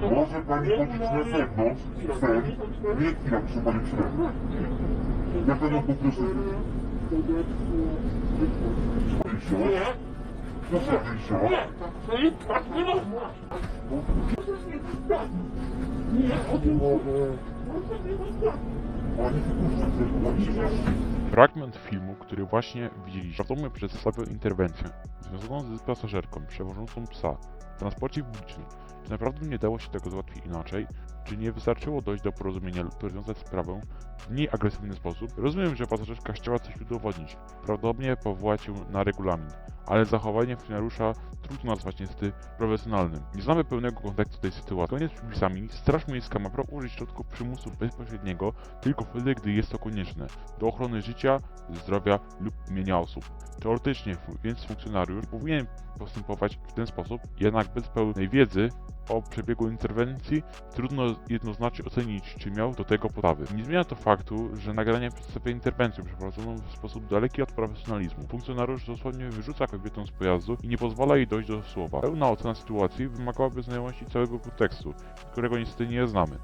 Może pani chodzić na zewnątrz, sen, nie chwila, proszę pani przerwy. Ja panią poproszę. Proszę wyjść. Proszę wyjść. Pani wypuszcza się, pani się Fragment filmu, który właśnie widzieliście, prawdopodobnie przedstawiał interwencję związaną z pasażerką przewożącą psa w transporcie publicznym. Czy naprawdę nie dało się tego załatwić inaczej? Czy nie wystarczyło dojść do porozumienia lub rozwiązać sprawę w mniej agresywny sposób? Rozumiem, że pasażerka chciała coś udowodnić, prawdopodobnie powołać się na regulamin, ale zachowanie funkcjonariusza trudno nazwać niestety profesjonalnym. Nie znamy pełnego kontekstu tej sytuacji. Zgodnie z przepisami, Straż Miejska ma prawo użyć środków przymusu bezpośredniego tylko wtedy, gdy jest to konieczne do ochrony życia, zdrowia lub mienia osób. Teoretycznie więc funkcjonariusz powinien postępować w ten sposób, jednak bez pełnej wiedzy o przebiegu interwencji trudno jednoznacznie ocenić, czy miał do tego podstawy. Nie zmienia to faktu, że nagranie przedstawia interwencję przeprowadzoną w sposób daleki od profesjonalizmu. Funkcjonariusz dosłownie wyrzuca kobietę z pojazdu i nie pozwala jej dojść do słowa. Pełna ocena sytuacji wymagałaby znajomości całego kontekstu, którego niestety nie znamy.